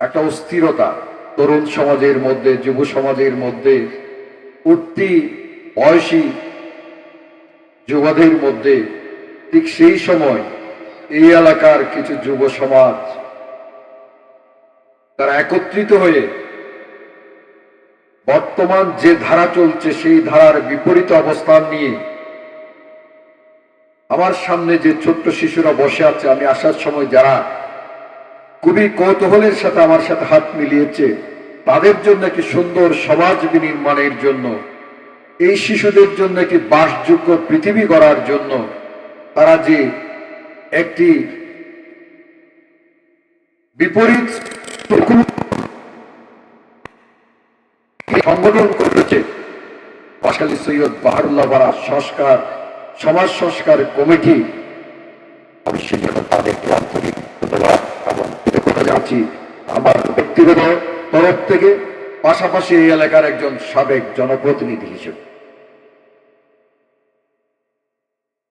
একটা অস্থিরতা। তরুণ সমাজের মধ্যে, যুব সমাজের মধ্যে, উঠতি বয়সী যুবদের মধ্যে, ঠিক সেই সময় এই এলাকার কিছু যুব সমাজ তারা একত্রিত হয়ে বর্তমান যে ধারা চলছে, সেই ধারার বিপরীত অবস্থান নিয়ে আমার সামনে যে ছোট্ট শিশুরা বসে আছে, আমি আসার সময় যারা খুবই কৌতূহলের সাথে আমার সাথে হাত মিলিয়েছে। তাদের জন্য একটি সুন্দর সমাজ বিনির্মাণের জন্য, এই শিশুদের জন্য একটি বাসযোগ্য পৃথিবী গড়ার জন্য, তারা যে একটি বিপরীত সংগঠন করেছে। বাসালি সৈয়দ বাহারুল্লাহ সংস্কার, সমাজ সংস্কার কমিটি যাচ্ছি আমার ব্যক্তিগত তরফ থেকে পাশাপাশি এই এলাকার একজন সাবেক জনপ্রতিনিধি হিসেবে।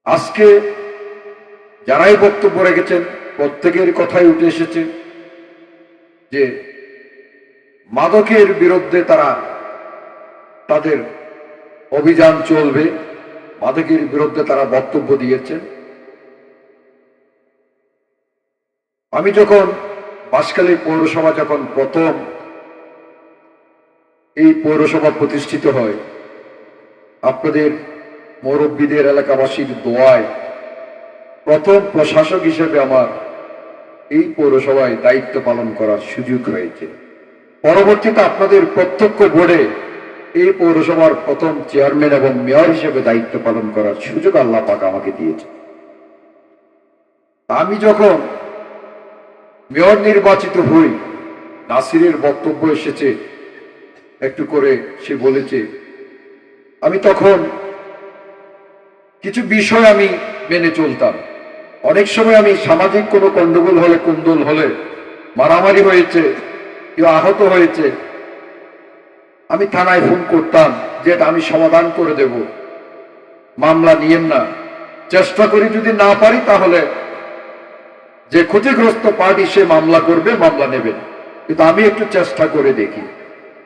আজকে যারাই বক্তব্য রেখেছেন, প্রত্যেকের কথাই উঠে এসেছে যে মাদকের বিরুদ্ধে তারা তাদের অভিযান চলবে। মাদকের বিরুদ্ধে তারা বক্তব্য দিয়েছেন। আমি যখন বাঁশখালী পৌরসভা যখন প্রথম এই পৌরসভা প্রতিষ্ঠিত হয়, আপনাদের মুরব্বীদের, এলাকাবাসীর দোয়ায় প্রথম প্রশাসক হিসেবে আমার এই পৌরসভায় দায়িত্ব পালন করার সুযোগ হয়েছে। পরবর্তীতে আপনাদের প্রত্যক্ষ বোর্ডে এই পৌরসভার প্রথম চেয়ারম্যান এবং মেয়র হিসেবে দায়িত্ব পালন করার সুযোগ আল্লাহ পাক আমাকে দিয়েছে আমি যখন মেয়র নির্বাচিত হই। নাসিরের বক্তব্য এসেছে। একটু করে সে বলেছে, আমি তখন কিছু বিষয় আমি মেনে চলতাম। অনেক সময় আমি সামাজিক কোনো গন্ডগোল হলে, কুন্দল হলে, মারামারি হয়েছে, কেউ আহত হয়েছে, আমি থানায় ফোন করতাম যে আমি সমাধান করে দেব। মামলা নিয়েন না। চেষ্টা করি যদি না পারি তাহলে যে ক্ষতিগ্রস্ত পার্টি সে মামলা করবে, মামলা নেবে। কিন্তু আমি একটু চেষ্টা করে দেখি।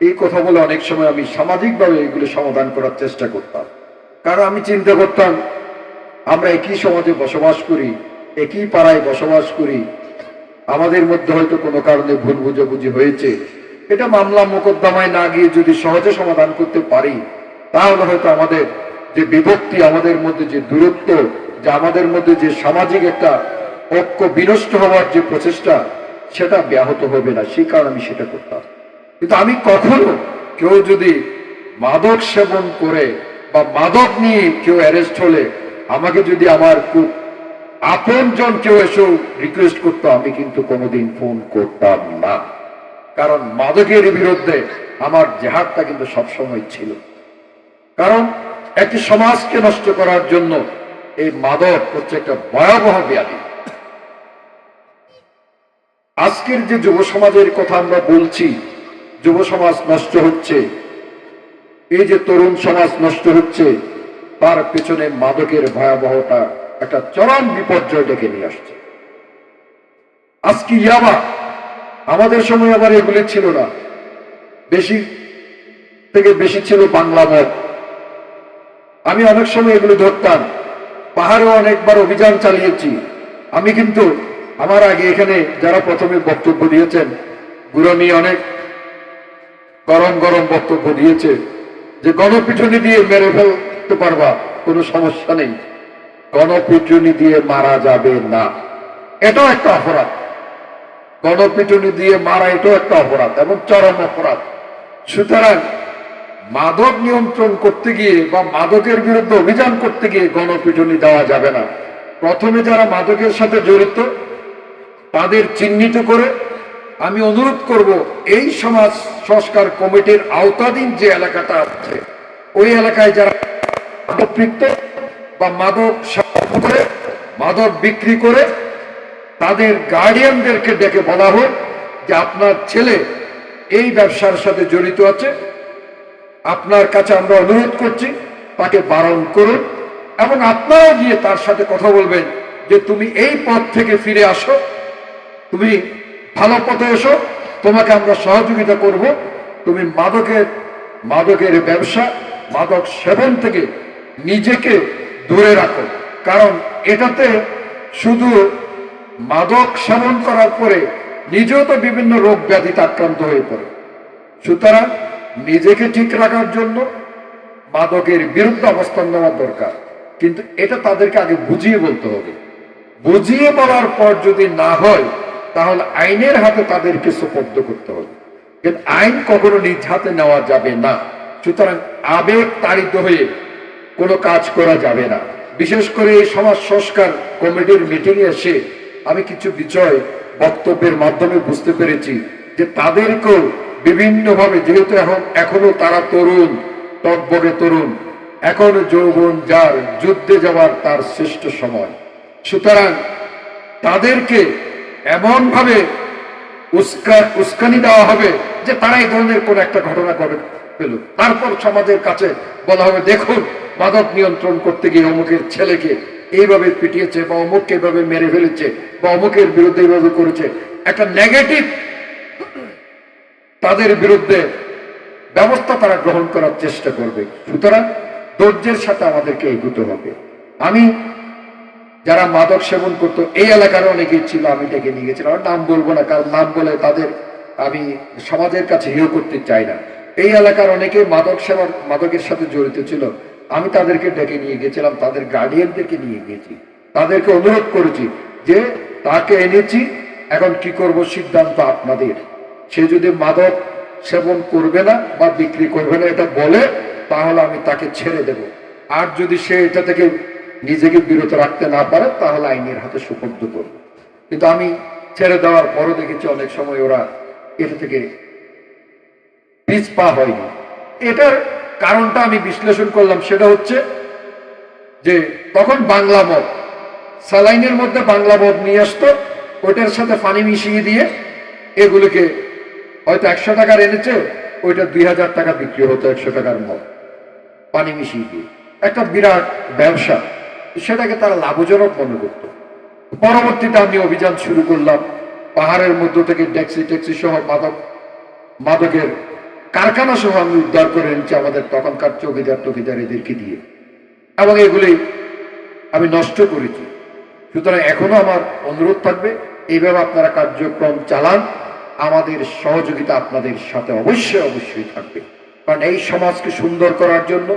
এই কথা বলে অনেক সময় আমি সামাজিকভাবে এগুলো সমাধান করার চেষ্টা করতাম। কারণ আমি চিন্তা করতাম, আমরা একই সমাজে বসবাস করি, একই পাড়ায় বসবাস করি, আমাদের মধ্যে হয়তো কোনো কারণে ভুল বুঝাবুঝি হয়েছে। এটা মামলা মোকদ্দমায় না গিয়ে যদি সহজে সমাধান করতে পারি, তাহলে হয়তো আমাদের যে বিভক্তি, আমাদের মধ্যে যে দূরত্ব, যে আমাদের মধ্যে যে সামাজিক একটা ঐক্য বিনষ্ট হওয়ার যে প্রচেষ্টা, সেটা ব্যাহত হবে না। সেই কারণে আমি সেটা করতাম। কিন্তু আমি কখনো কেউ যদি মাদক সেবন করে বা মাদক নিয়ে কেউ অ্যারেস্ট হলে, আমাকে যদি আমার খুব আপন জন কেউ এসেও রিকোয়েস্ট করতো, আমি কিন্তু কোনোদিন ফোন করতাম না। কারণ মাদকের বিরুদ্ধে আমার জেহাদটা কিন্তু সবসময় ছিল। কারণ একটি সমাজকে নষ্ট করার জন্য এই মাদক হচ্ছে একটা ভয়াবহ ব্যাধি। আজকের যে যুব সমাজের কথা আমরা বলছি, যুব সমাজ নষ্ট হচ্ছে, এই যে তরুণ সমাজ নষ্ট হচ্ছে, তার পেছনে মাদকের ভয়াবহতা একটা চরম বিপর্যয় ডেকে নিয়ে আসছে। আজকে ইয়াবা, আমাদের সময় আবার এগুলি ছিল না। বেশি থেকে বেশি ছিল বাংলা মদ আমি অনেক সময় এগুলো ধরতাম। পাহাড়েও অনেকবার অভিযান চালিয়েছি। আমি কিন্তু আমার আগে এখানে যারা প্রথমে বক্তব্য দিয়েছেন গুরমি অনেক গরম গরম বক্তব্য দিয়েছে, যে গণপিটুনি দিয়ে মেরে ফেলতে পারবা, কোনো সমস্যা নেই। গণপিটুনি দিয়ে মারা যাবে না। এটাও একটা অপরাধ। গণপিটুনি দিয়ে মারা এটাও একটা অপরাধ এবং চরম অপরাধ। সুতরাং মাদক নিয়ন্ত্রণ করতে গিয়ে বা মাদকের বিরুদ্ধে অভিযান করতে গিয়ে গণপিটুনি দেওয়া যাবে না। প্রথমে যারা মাদকের সাথে জড়িত তাদের চিহ্নিত করে আমি অনুরোধ করব, এই সমাজ সংস্কার কমিটির আওতাধীন যে এলাকাটা আছে, ওই এলাকায় যারা মাদকপৃক্ত বা মাদক করে, মাদক বিক্রি করে, তাদের গার্ডিয়ানদেরকে ডেকে বলা হোক যে আপনার ছেলে এই ব্যবসার সাথে জড়িত আছে, আপনার কাছে আমরা অনুরোধ করছি, তাকে বারণ করুন এবং আপনারাও গিয়ে তার সাথে কথা বলবেন যে তুমি এই পথ থেকে ফিরে আসো। তুমি ভালো পথে এসো, তোমাকে আমরা সহযোগিতা করব। তুমি মাদকের মাদকের ব্যবসা, মাদক সেবন থেকে নিজেকে দূরে রাখো। কারণ এটাতে শুধু মাদক সেবন করার পরে নিজেও তো বিভিন্ন রোগ ব্যাধিতে আক্রান্ত হয়ে পড়ে। সুতরাং নিজেকে ঠিক রাখার জন্য মাদকের বিরুদ্ধে অবস্থান নেওয়া দরকার। কিন্তু এটা তাদেরকে আগে বুঝিয়ে বলতে হবে। বুঝিয়ে বলার পর যদি না হয় তাহলে আইনের হাতে তাদেরকে সুপর্দ করতে হবে। কিন্তু আইন কখনো নিজ হাতে নেওয়া যাবে না। সুতরাং আবেগ তাড়িত হয়ে কোনো কাজ করা যাবে না। বিশেষ করে এই সমাজ সংস্কার কমিটির মিটিং এসে আমি কিছু বিষয় বক্তব্যের মাধ্যমে বুঝতে পেরেছি যে তাদেরকেও বিভিন্নভাবে, যেহেতু এখন এখনও তারা তরুণ, টকবগে তরুণ, এখনও যৌবন যার, যুদ্ধে যাওয়ার তার শ্রেষ্ঠ সময়। সুতরাং তাদেরকে এমনভাবে উস্কা, উস্কানি দেওয়া হবে যে তারা এই ধরনের কোন একটা ঘটনা করে পেল। তারপর সমাজের কাছে বলা হবে, দেখুন, মাদক নিয়ন্ত্রণ করতে গিয়ে অমুকের ছেলেকে এইভাবে পিটিয়েছে বা অমুককে এইভাবে মেরে ফেলেছে বা অমুকের বিরুদ্ধে এইভাবে করেছে। একটা নেগেটিভ তাদের বিরুদ্ধে ব্যবস্থা তারা গ্রহণ করার চেষ্টা করবে। সুতরাং ধৈর্যের সাথে আমাদেরকে এগুতে হবে। আমি যারা মাদক সেবন করতো, এই এলাকার অনেকেই ছিল, আমি ডেকে নিয়ে গেছিলাম। নাম বলব না, কারণ নাম বলে তাদের আমি সমাজের কাছে হিও করতে চাই না। এই এলাকার অনেকে মাদক সেবন, মাদকের সাথে জড়িত ছিল। আমি তাদেরকে ডেকে নিয়ে গেছিলাম, তাদের গার্ডিয়ানদেরকে নিয়ে গিয়েছি তাদেরকে অনুরোধ করেছি যে, তাকে এনেছি, এখন কি করব সিদ্ধান্ত আপনাদের? সে যদি মাদক সেবন করবে না বা বিক্রি করবে না, এটা বলে, তাহলে আমি তাকে ছেড়ে দেব। আর যদি সে এটা থেকে নিজেকে বিরত রাখতে না পারে, তাহলে আইনের হাতে সুপর্দ করব। কিন্তু আমি ছেড়ে দেওয়ার পরও দেখেছি অনেক সময় ওরা এটা থেকে পিছ পা হয়নি। এটার কারণটা আমি বিশ্লেষণ করলাম, সেটা হচ্ছে যে তখন বাংলা মদ, স্যালাইনের মধ্যে বাংলা মদ নিয়ে আসতো, ওইটার সাথে পানি মিশিয়ে দিয়ে এগুলোকে হয়তো একশো টাকার এনেছে, ওইটা দুই হাজার টাকা বিক্রি হতো একশো টাকার মদ পানি মিশিয়ে দিয়ে। একটা বিরাট ব্যবসা। সেটাকে তারা লাভজনক মনে করত। পরবর্তীতে আমি অভিযান শুরু করলাম। পাহাড়ের মধ্য থেকে ট্যাক্সি ট্যাক্সি সহ মাদক, মাদকের কারখানা সহ আমি উদ্ধার করে এনেছি আমাদের তখনকার চৌকিদার টকিদার এদেরকে দিয়ে। এবং এগুলি আমি নষ্ট করেছি। সুতরাং এখনও আমার অনুরোধ থাকবে, এইভাবে আপনারা কার্যক্রম চালান। আমাদের সহযোগিতা আপনাদের সাথে অবশ্যই অবশ্যই থাকবে। কারণ এই সমাজকে সুন্দর করার জন্য,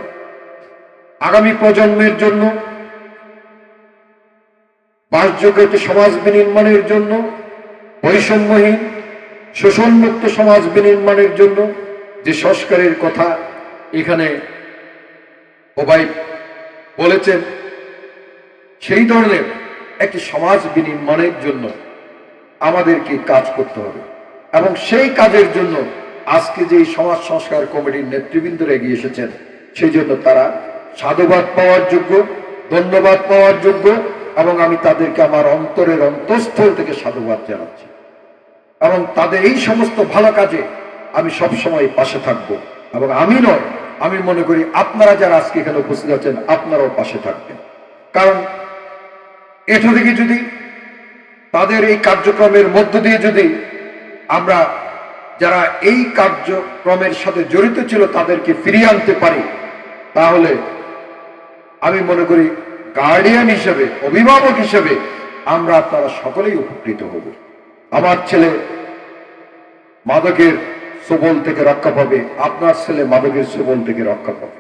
আগামী প্রজন্মের জন্য বাসযোগ্য একটি সমাজ বিনির্মাণের জন্য, বৈষম্যহীন, শোষণমুক্ত সমাজ বিনির্মাণের জন্য যে সংস্কারের কথা এখানে ওবাই বলেছেন, সেই ধরনের একটি সমাজ বিনির্মাণের জন্য আমাদেরকে কাজ করতে হবে। এবং সেই কাজের জন্য আজকে যে সমাজ সংস্কার কমিটির নেতৃবৃন্দরা এগিয়ে এসেছেন, সেই জন্য তারা সাধুবাদ পাওয়ার যোগ্য, ধন্যবাদ পাওয়ার যোগ্য এবং আমি তাদেরকে আমার অন্তরের অন্তঃস্থল থেকে সাধুবাদ জানাচ্ছি। এবং তাদের এই সমস্ত ভালো কাজে আমি সব সময় পাশে থাকব। এবং আমি নয়, আমি মনে করি আপনারা যারা আজকে এখানে উপস্থিত আছেন, আপনারাও পাশে থাকবেন। কারণ এটা থেকে যদি তাদের এই কার্যক্রমের মধ্য দিয়ে যদি আমরা যারা এই কার্যক্রমের সাথে জড়িত ছিল তাদেরকে ফিরিয়ে আনতে পারি, তাহলে আমি মনে করি গার্ডিয়ান হিসেবে, অভিভাবক হিসেবে আমরা আপনারা সকলেই উপকৃত হব। আমার ছেলে মাদকের সবল থেকে রক্ষা পাবে, আপনার ছেলে মাদকের সবল থেকে রক্ষা পাবে।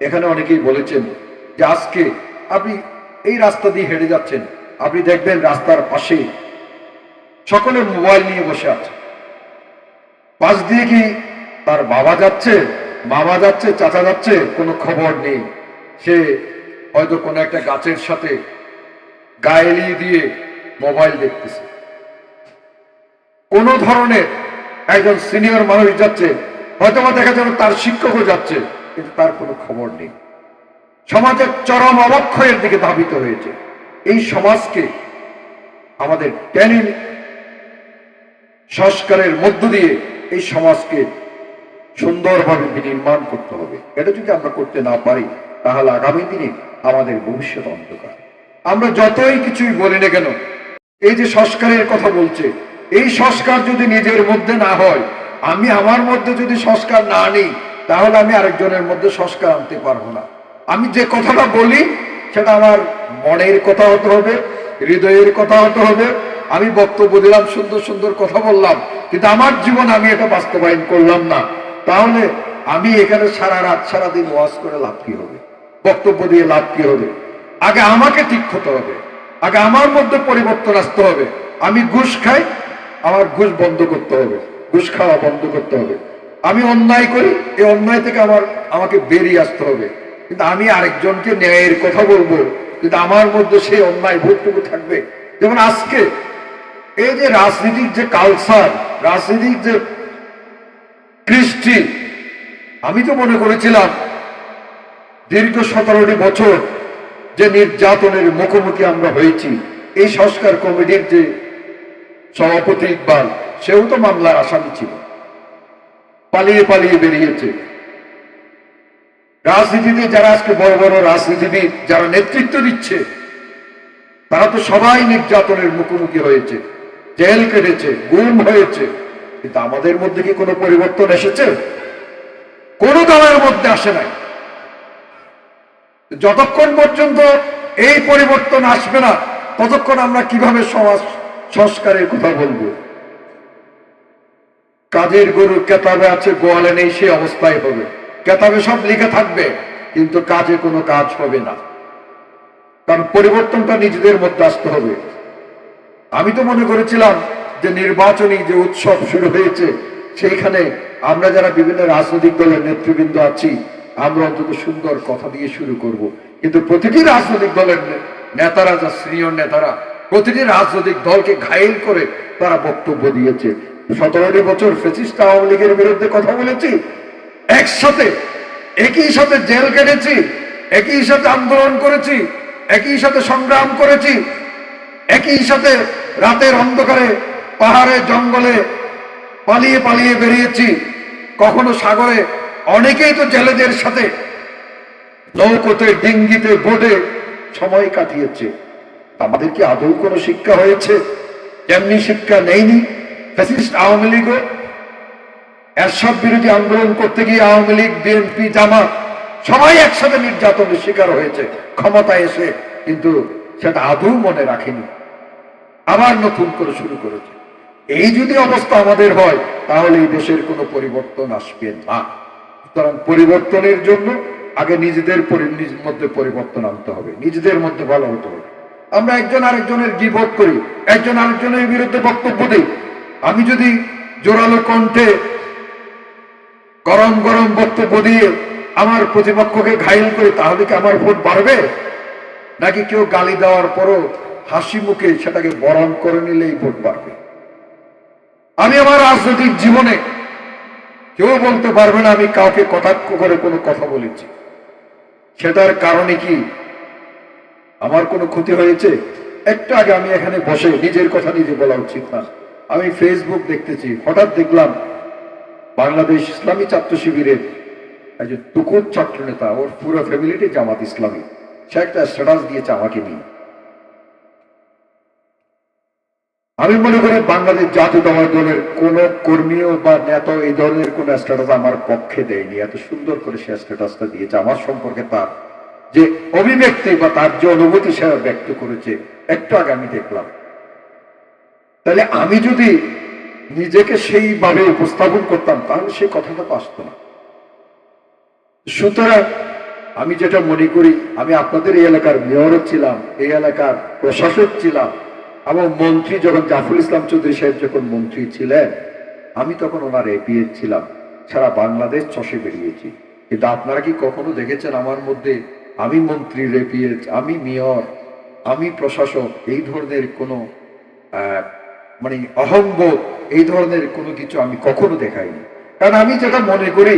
এখানে অনেকেই বলেছেন যে আজকে আপনি এই রাস্তা দিয়ে হেঁটে যাচ্ছেন, আপনি দেখবেন রাস্তার পাশে সকলে মোবাইল নিয়ে বসে আছে। পাশ দিয়ে কি তার বাবা যাচ্ছে, মামা যাচ্ছে, চাচা যাচ্ছে, কোনো খবর নেই। সে হয়তো কোনো একটা গাছের সাথে গায়েলি দিয়ে মোবাইল দেখতেছে। কোন ধরনের একজন সিনিয়র মানুষ যাচ্ছে হয়তো দেখা যাবে তার শিক্ষকও যাচ্ছে, কিন্তু তার কোনো খবর নেই। সমাজের চরম অবক্ষয়ের দিকে ধাবিত হয়েছে। এই সমাজকে আমাদের টেনে সংস্কারের মধ্য দিয়ে এই সমাজকে সুন্দরভাবে বিনির্মাণ করতে হবে। এটা যদি আমরা করতে না পারি, তাহলে আগামী দিনে আমাদের ভবিষ্যৎ অন্ধকার। আমরা যতই কিছুই বলি না কেন, এই যে সংস্কারের কথা বলছে, এই সংস্কার যদি নিজের মধ্যে না হয়, আমি আমার মধ্যে যদি সংস্কার না আনি তাহলে আমি আরেকজনের মধ্যে সংস্কার আনতে পারব না। আমি যে কথাটা বলি, সেটা আমার মনের কথা হতে হবে, হৃদয়ের কথা হতে হবে। আমি বক্তব্য দিলাম, সুন্দর সুন্দর কথা বললাম, কিন্তু আমার জীবন আমি এটা বাস্তবায়ন করলাম না। তাহলে আমি এখানে সারা রাত সারা দিন ওয়াজ করে লাভ কি হবে? বক্তব্য দিয়ে লাভ কি হবে? আগে আমাকে ঠিক হতে হবে। আগে আমার মধ্যে পরিবর্তন আসতে হবে। আমি ঘুষ খাই, আমার ঘুষ বন্ধ করতে হবে। ঘুষ খাওয়া বন্ধ করতে হবে। আমি অন্যায় করি, এই অন্যায় থেকে আমার, আমাকে বেরিয়ে আসতে হবে। কিন্তু আমি আরেকজনকে ন্যায়ের কথা বলব। কিন্তু আমার মধ্যে সেই অন্যায় ভোটটুকু থাকবে। যেমন আজকে এই যে রাজনীতির যে কালচার রাজনীতির যে কৃষ্টি, আমি তো মনে করেছিলাম দীর্ঘ সতেরোটি বছর যে নির্যাতনের মুখোমুখি আমরা হয়েছি, এই সংস্কার কমিটির যে সভাপতি ইকবাল, সেও তো মামলার আসামি ছিল। পালিয়ে পালিয়ে বেরিয়েছে। রাজনীতিতে যারা আজকে বড় বড় রাজনীতিবিদ যারা নেতৃত্ব দিচ্ছে, তারা তো সবাই নির্যাতনের মুখোমুখি হয়েছে। জেল কেটেছে, গুম হয়েছে। কিন্তু আমাদের মধ্যে কি কোনো পরিবর্তন এসেছে? কোন দলের মধ্যে আসে নাই। যতক্ষণ পর্যন্ত এই পরিবর্তন আসবে না, ততক্ষণ আমরা কীভাবে সমাজ সংস্কারের কথা বলব? কাজের গরু কেতাবে আছে, গোয়ালে নেই সে অবস্থায় হবে। কেতাবে সব লিখে থাকবে, কিন্তু কাজে কোনো কাজ হবে না। কারণ পরিবর্তনটা নিজেদের মধ্যে আসতে হবে। আমি তো মনে করেছিলাম যে নির্বাচনী যে উৎসব শুরু হয়েছে, সেইখানে আমরা যারা বিভিন্ন রাজনৈতিক দলের নেতৃবৃন্দ আছি আমরা অন্তত সুন্দর কথা দিয়ে শুরু করব। কিন্তু প্রতিটি রাজনৈতিক দলের নেতারা যা সিনিয়র নেতারা, প্রতিটি রাজনৈতিক দলকে ঘায়েল করে তারা বক্তব্য দিয়েছে সতেরোটি বছর ফেসিস্ট আওয়ামী লীগের বিরুদ্ধে কথা বলেছি, একসাথে, একই সাথে জেল কেটেছি, একই সাথে আন্দোলন করেছি, একই সাথে সংগ্রাম করেছি, একই সাথে রাতের অন্ধকারে, পাহাড়ে, জঙ্গলে পালিয়ে পালিয়ে বেরিয়েছি কখনো সাগরে অনেকেই তো জেলেদের সাথে নৌকোতে, ডিঙ্গিতে, বোটে সময় কাটিয়েছে। আমাদের কি আদৌ কোনো শিক্ষা হয়েছে? যেমনি শিক্ষা নেইনি। ফ্যাসিস্ট আওয়ামী লীগও এরশাদ বিরোধী আন্দোলন করতে গিয়ে আওয়ামী লীগ, বিএনপি, জামাত সবাই একসাথে নির্যাতনের শিকার হয়েছে। ক্ষমতায় এসে কিন্তু সেটা আদৌ মনে রাখেনি। আবার নতুন করে শুরু করেছে। এই যদি অবস্থা আমাদের হয়, তাহলে এই দেশের কোনো পরিবর্তন আসবে না। সুতরাং পরিবর্তনের জন্য আগে নিজেদের মধ্যে পরিবর্তন আনতে হবে, নিজেদের মধ্যে ভালো হতে হবে। আমরা একজন আরেকজনের বিপদ করি, একজন আরেকজনের বিরুদ্ধে বক্তব্য দিই। আমি যদি জোরালো কণ্ঠে গরম গরম বক্তব্য দিয়ে আমার প্রতিপক্ষকে ঘাইল করি, তাহলে কি আমার ভোট বাড়বে? নাকি কেউ গালি দেওয়ার পরও হাসি মুখে সেটাকে বরণ করে নিলেই ভোট বাড়বে? আমি আমার রাজনৈতিক জীবনে কেউ বলতে পারবে না আমি কাউকে কটাক্ষ করে কোনো কথা বলেছি। সেটার কারণে কি আমার কোনো ক্ষতি হয়েছে? একটা আগে আমি এখানে বসে নিজের কথা নিজে বলা উচিত না। আমি ফেসবুক দেখতেছি, হঠাৎ দেখলাম বাংলাদেশ ইসলামী ছাত্র শিবিরের একজন টুকুর ছাত্র নেতা, ওর পুরো ফ্যামিলিটি জামাত ইসলামী। সে একটা স্ট্যাটাস দিয়েছে আমাকে নিয়ে। আমি মনে করি বাংলাদেশ জাতীয়তাবাদী দলের কোন কর্মীও বা নেতা এই ধরনের কোন স্ট্যাটাস আমার পক্ষে দেয়নি। এত সুন্দর করে সে স্ট্যাটাসটা দিয়েছে। আমার সম্পর্কে তার যে অভিব্যক্তি বা তার যে অনুভূতি সে ব্যক্ত করেছে, একটু আগে আমি দেখলাম। তাহলে আমি যদি নিজেকে সেইভাবে উপস্থাপন করতাম, তাহলে সেই কথাটা তো আসতো না। সুতরাং আমি যেটা মনে করি, আমি আপনাদের এই এলাকার মেয়রও ছিলাম, এই এলাকার প্রশাসক ছিলাম এবং মন্ত্রী যখন জাফর ইসলাম চৌধুরী সাহেব যখন মন্ত্রী ছিলেন, আমি তখন ওনার এপিএ ছিলাম। সারা বাংলাদেশ চষে বেরিয়েছি। কিন্তু আপনারা কি কখনো দেখেছেন আমার মধ্যে, আমি মন্ত্রী রেপিএচ আমি মেয়র, আমি প্রশাসক, এই ধরনের কোনো মানে অহংবোধ এই ধরনের কোনো কিছু আমি কখনো দেখাইনি। কারণ আমি যেটা মনে করি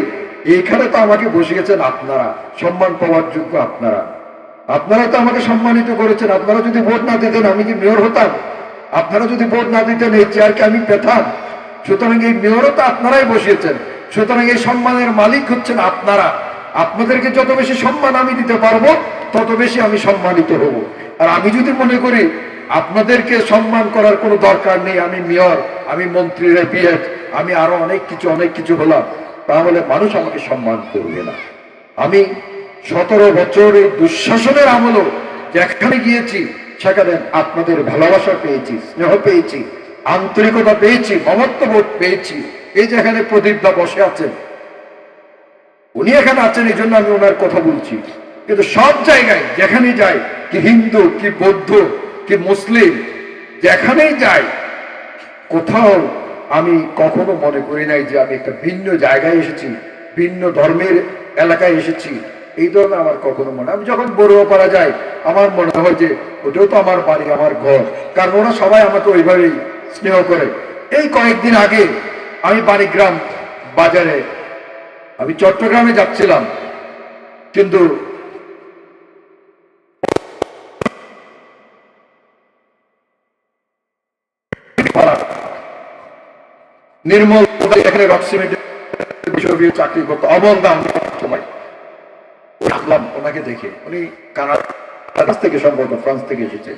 এইখানে তো আমাকে বসিয়েছেন আপনারা, সম্মান পাওয়ার যোগ্য আপনারা। আপনারা তো আমাকে সম্মানিত করেছেন। আপনারা যদি ভোট না দিতেন, আমি কি মেয়র হতাম? আপনারা যদি ভোট না দিতেন, এই চেয়ারকে আমি পেতাম। সুতরাং এই মেয়রও তো আপনারাই বসিয়েছেন। সুতরাং এই সম্মানের মালিক হচ্ছেন আপনারা। আপনাদেরকে যত বেশি সম্মান আমি দিতে পারব, তত বেশি আমি সম্মানিত হব। আর আমি যদি মনে করি, আপনাদেরকে সম্মান করার কোনো দরকার নেই, আমি মেয়র, আমি মন্ত্রীর পিএস আমি আরও অনেক কিছু অনেক কিছু হলাম, তাহলে মানুষ আমাকে সম্মান করবে না। আমি সতেরো বছর এই দুঃশাসনের আমলও যেখানে গিয়েছি, সেখানে আপনাদের ভালোবাসা পেয়েছি, স্নেহ পেয়েছি, আন্তরিকতা পেয়েছি, মমত্ববোধ পেয়েছি। এই যেখানে প্রদীপদা বসে আছেন, উনি এখানে আছেন, এই জন্য আমি ওনার কথা বলছি। কিন্তু সব জায়গায় যেখানে যাই কি হিন্দু, কি বৌদ্ধ, কি মুসলিম, যেখানেই যাই কোথাও আমি কখনো মনে করি নাই যে আমি একটা ভিন্ন জায়গায় এসেছি, ভিন্ন ধর্মের এলাকায় এসেছি এই ধরনের আমার কখনো মনে আমি যখন বড়ুয়াপাড়া যাই, আমার মনে হয় যে ওটাও তো আমার বাড়ি, আমার ঘর। কারণ ওরা সবাই আমাকে ওইভাবেই স্নেহ করে। এই কয়েকদিন আগে আমি বাড়িগ্রাম বাজারে আমি চট্টগ্রামে যাচ্ছিলাম। কিন্তু নির্মল এখানে রক্সিমেন্টের বিষয় চাকরি করতো, অমল দাম আসলাম ওনাকে দেখে। উনি কানাডা থেকে সম্ভবত ফ্রান্স থেকে এসেছে।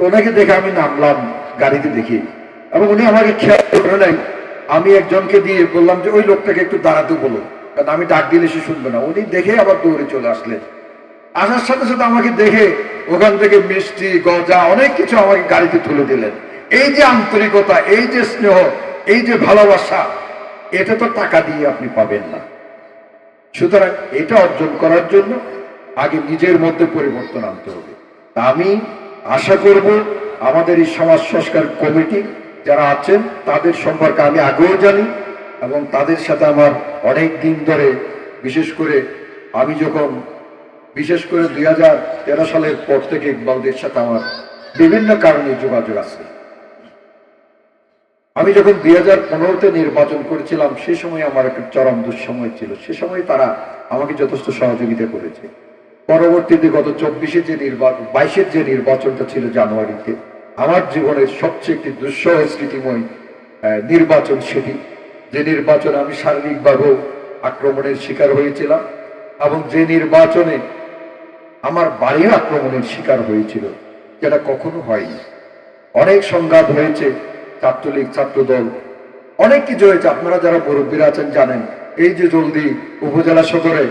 ওনাকে দেখে আমি নামলাম, গাড়িতে দেখি। এবং উনি আমাকে খেয়াল আমি একজনকে দিয়ে বললাম যে, ওই লোকটাকে একটু দাঁড়াতে বলো। কারণ আমি ডাক দিলে সে শুনবে না। উনি দেখে আবার দৌড়ে চলে আসলেন। আসার সাথে সাথে আমাকে দেখে ওখান থেকে মিষ্টি, গজা, অনেক কিছু আমাকে গাড়িতে তুলে দিলেন। এই যে আন্তরিকতা, এই যে স্নেহ, এই যে ভালোবাসা, এটা তো টাকা দিয়ে আপনি পাবেন না। সুতরাং এটা অর্জন করার জন্য আগে নিজের মধ্যে পরিবর্তন আনতে হবে। আমি আশা করব আমাদের এই সমাজ সংস্কার কমিটি যারা আছেন, তাদের সম্পর্কে আমি আগেও জানি এবং তাদের সাথে আমার অনেক দিন ধরে বিশেষ করে আমি যখন, বিশেষ করে দুই হাজার তেরো সালের পর থেকে ইকবালদের সাথে আমার বিভিন্ন কারণে যোগাযোগ আছে। আমি যখন দুই হাজার পনেরোতে নির্বাচন করেছিলাম, সে সময় আমার একটা চরম দুঃসময় ছিল। সে সময় তারা আমাকে যথেষ্ট সহযোগিতা করেছে। পরবর্তীতে গত চব্বিশে যে নির্বাচন বাইশের যে নির্বাচনটা ছিল জানুয়ারিতে, আমার জীবনের সবচেয়ে একটি দুঃসহ স্মৃতিময় নির্বাচন সেটি। যে নির্বাচনে আমি শারীরিকভাবেও আক্রমণের শিকার হয়েছিলাম এবং যে নির্বাচনে আমার বাড়িও আক্রমণের শিকার হয়েছিল, যেটা কখনো হয়নি। অনেক সংঘাত হয়েছে ছাত্রলীগ ছাত্রদল। অনেক কিছু হয়েছে, আপনারা যারা মুরব্বীরা আছেন জানেন। এই যে জলদি উপজেলা সদরে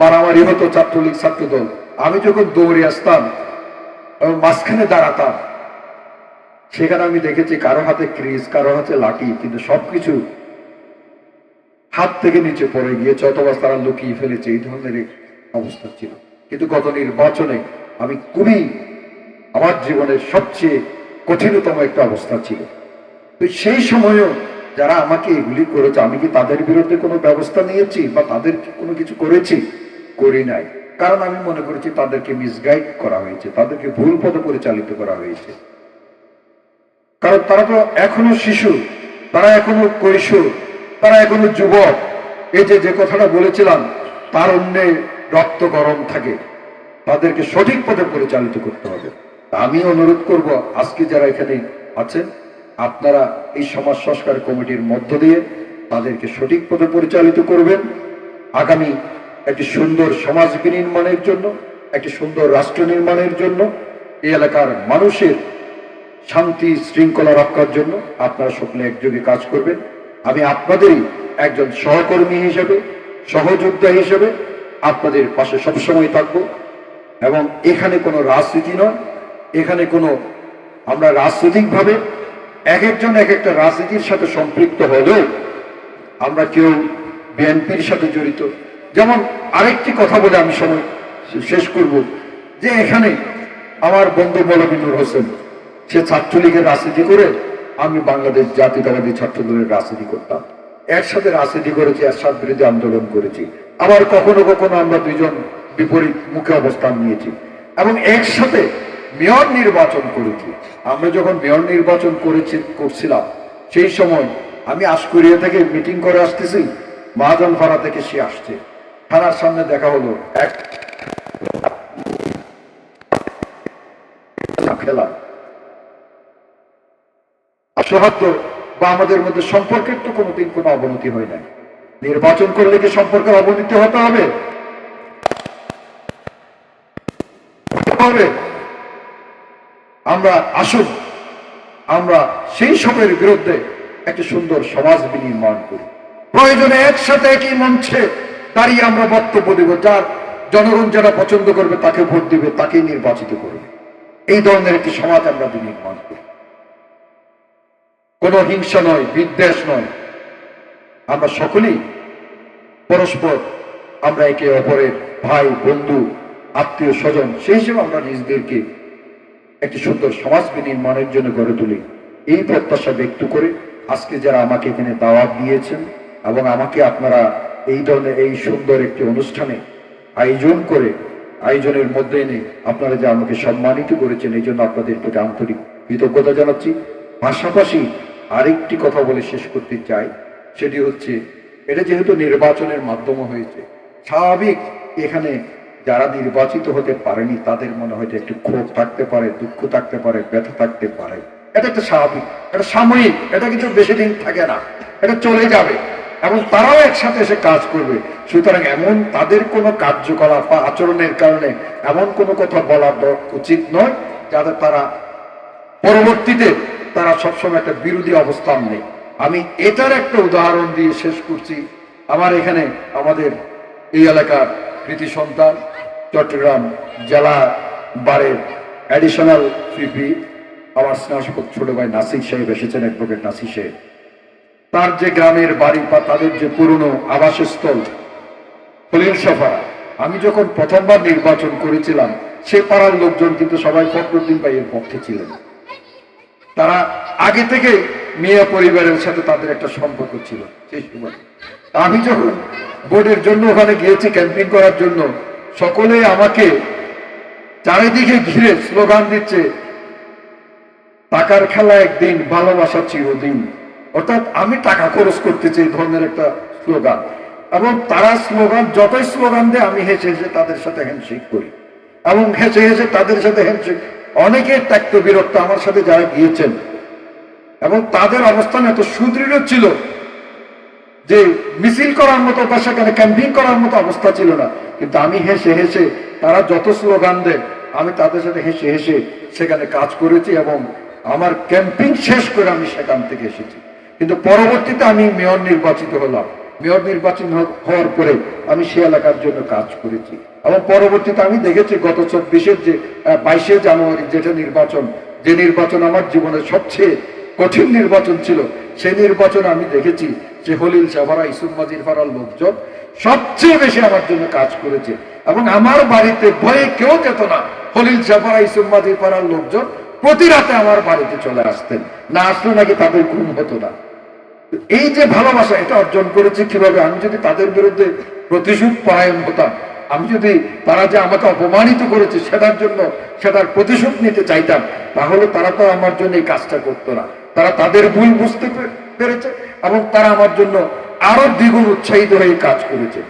মারামারি হতো ছাত্রলীগ ছাত্রদল। আমি যখন দৌড়ে আসতাম মাঝখানে দাঁড়াতাম, সেখানে আমি দেখেছি কারও হাতে ক্রিজ, কারও হাতে লাঠি, কিন্তু সবকিছু হাত থেকে নিচে পড়ে গিয়েছে, অথবা তারা লুকিয়ে ফেলেছে, এই ধরনের অবস্থা ছিল। কিন্তু গত নির্বাচনে আমি খুবই আমার জীবনের সবচেয়ে কঠিনতম একটা অবস্থা ছিল। তো সেই সময়ও যারা আমাকে এগুলি করেছে, আমি কি তাদের বিরুদ্ধে কোনো ব্যবস্থা নিয়েছি বা তাদের কোনো কিছু করেছি? করি নাই। কারণ আমি মনে করেছি তাদেরকে মিসগাইড করা হয়েছে, তাদেরকে ভুল পথে পরিচালিত করা হয়েছে। কারণ তারা তো এখনও শিশু, তারা এখনও কৈশোর, তারা এখনও যুবক। এই যে যে কথাটা বলেছিলাম, তার অন্যে রক্ত গরম থাকে। তাদেরকে সঠিক পথে পরিচালিত করতে হবে। আমি অনুরোধ করব, আজকে যারা এখানে আছেন আপনারা এই সমাজ সংস্কার কমিটির মধ্য দিয়ে তাদেরকে সঠিক পথে পরিচালিত করবেন। আগামী একটি সুন্দর সমাজ বিনির্মাণের জন্য, একটি সুন্দর রাষ্ট্র নির্মাণের জন্য, এই এলাকার মানুষের শান্তি শৃঙ্খলা রক্ষার জন্য আপনারা সকলে একযোগে কাজ করবেন। আমি আপনাদেরই একজন সহকর্মী হিসেবে, সহযোদ্ধা হিসেবে আপনাদের পাশে সবসময় থাকব। এবং এখানে কোনো রাজনীতি নয়, এখানে কোনো আমরা রাজনৈতিকভাবে এক একজন এক একটা রাজনীতির সাথে সম্পৃক্ত হলেও আমরা কেউ বিএনপির সাথে জড়িত। যেমন আরেকটি কথা বলে আমি সময় শেষ করব, যে এখানে আমার বন্ধু মৌলবিনুর হোসেন, সে ছাত্রলীগের রাজনীতি করে, আমি বাংলাদেশ জাতীয়তাবাদী ছাত্র দলের রাজনীতি করতাম। একসাথে রাজনীতি করেছি, একসাথে বিরোধী আন্দোলন করেছি। আবার কখনো কখনো আমরা দুজন বিপরীত মুখে অবস্থান নিয়েছি। এবং একসাথে মেয়র নির্বাচন করেছি। আমরা যখন মেয়র নির্বাচন করেছি, করছিলাম, সেই সময় আমি আশকুরিয়া থেকে মিটিং করে আসতেছি, মহাজন ভাড়া থেকে সে আসছে। থানার সামনে দেখা হলো, এক খেলা। বা আমাদের মধ্যে সম্পর্কের তো কোনোদিন কোনো অবনতি হয় নাই। নির্বাচন করলে কি সম্পর্কের অবনতি হতে হবে? হবে আমরা আসুন, আমরা সেই সবের বিরুদ্ধে একটি সুন্দর সমাজ বিনির্মাণ করি। প্রয়োজনে একসাথে একই মঞ্চে দাঁড়িয়ে আমরা বক্তব্য দেব, যার জনগণ যারা পছন্দ করবে তাকে ভোট দিবে, তাকেই নির্বাচিত করবে। এই ধরনের একটি সমাজ আমরা বিনির্মাণ করি। কোনো হিংসা নয়, বিদ্বেষ নয়। আমরা সকলেই পরস্পর আমরা একে অপরের ভাই, বন্ধু, আত্মীয়, স্বজন, সেই হিসেবে আমরা নিজেদেরকে একটি সুন্দর সমাজ বিনির্মাণের জন্য গড়ে তুলি। এই প্রত্যাশা ব্যক্ত করে আজকে যারা আমাকে এখানে দাওয়াত দিয়েছেন এবং আমাকে আপনারা এই ধরনের এই সুন্দর একটি অনুষ্ঠানে আয়োজন করে, আয়োজনের মধ্যে এনে আপনারা যে আমাকে সম্মানিত করেছেন, এই জন্য আপনাদের প্রতি আন্তরিক কৃতজ্ঞতা জানাচ্ছি। পাশাপাশি আরেকটি কথা বলে শেষ করতে চাই, সেটি হচ্ছে, এটা যেহেতু নির্বাচনের মাধ্যমে হয়েছে, স্বাভাবিক এখানে যারা নির্বাচিত হতে পারেনি, তাদের মনে হয়তো একটু ক্ষোভ থাকতে পারে, দুঃখ থাকতে পারে, ব্যথা থাকতে পারে। এটা একটা স্বাভাবিক, এটা সাময়িক, এটা কিন্তু বেশি দিন থাকে না, এটা চলে যাবে। এবং তারাও একসাথে এসে কাজ করবে। সুতরাং এমন তাদের কোনো কার্যকলাপ বা আচরণের কারণে এমন কোনো কথা বলা উচিত নয়, যাতে তারা পরবর্তীতে তারা সবসময় একটা বিরোধী অবস্থান নেই আমি এটার একটা উদাহরণ দিয়ে শেষ করছি। আমার এখানে আমাদের এই এলাকার কৃতি সন্তান চট্টগ্রাম জেলা বারের অ্যাডিশনাল সিপি আমার স্নাতক ছোট ভাই নাসির সাহেব এসেছেন অ্যাডভোকেট নাসির সাহেব। তার যে গ্রামের বাড়ি বা তাদের যে পুরনো আবাসস্থল, হলিল সফা আমি যখন প্রথমবার নির্বাচন করেছিলাম, সে পাড়ার লোকজন কিন্তু সবাই ফখরুদ্দিন ভাইয়ের পক্ষে ছিলেন। তারা আগে থেকে মেয়ে পরিবারের সাথে তাদের একটা সম্পর্ক ছিল। সেই সময় আমি যখন বোর্ডের জন্য ওখানে গিয়েছি ক্যাম্পিং করার জন্য সকলে আমাকে চারিদিকে ঘিরে স্লোগান দিচ্ছে, টাকার খেলা একদিন, ভালোবাসা চিরদিন। অর্থাৎ আমি টাকা খরচ করতেছি এই ধরনের একটা স্লোগান। এবং তারা স্লোগান, যতই স্লোগান দেয়, আমি হেসে হেসে তাদের সাথে হ্যান্ডশেক করি। এবং হেসে হেসে তাদের সাথে হ্যান্ডশেক অনেকে ত্যাক্ত বিরক্ত আমার সাথে যারা গিয়েছেন। এবং তাদের অবস্থান এত সুদৃঢ় ছিল যে মিছিল করার মতো বা সেখানে ক্যাম্পিং করার মতো অবস্থা ছিল না। কিন্তু আমি হেসে হেসে, তারা যত স্লোগান দেয়, আমি তাদের সাথে হেসে হেসে সেখানে কাজ করেছি এবং আমার ক্যাম্পিং শেষ করে আমি সেখান থেকে এসেছি। কিন্তু পরবর্তীতে আমি মেয়র নির্বাচিত হলাম। মেয়র নির্বাচন হওয়ার পরে আমি সে এলাকার জন্য কাজ করেছি। এবং পরবর্তীতে আমি দেখেছি গত চব্বিশের যে বাইশে জানুয়ারি যেটা নির্বাচন, যে নির্বাচন আমার জীবনের সবচেয়ে কঠিন নির্বাচন ছিল সেই নির্বাচন আমি দেখেছি যে হলিল সাভারা, ইসুফ পাড়ার লোকজন সবচেয়ে বেশি আমার জন্য কাজ করেছে। এবং আমার বাড়িতে ভয়ে কেউ যেত না, হলিল সাভারা, ইসুফ পাড়ার লোকজন প্রতি রাতে আমার বাড়িতে চলে আসতেন। না আসলে নাকি তাদের ঘুম হতো না। এই যে ভালোবাসা, এটা অর্জন করেছে কীভাবে? আমি যদি তাদের বিরুদ্ধে প্রতিশোধ পরায়ণ হতাম, আমি যদি তারা যে আমাকে অপমানিত করেছে সেটার জন্য, সেটার প্রতিশোধ নিতে চাইতাম, তাহলে তারা তো আমার জন্য এই কাজটা করতো না। তারা তাদের ভুল বুঝতে পেরেছে এবং তারা আমার জন্য আরও দ্বিগুণ উৎসাহিত হয়ে কাজ করেছে।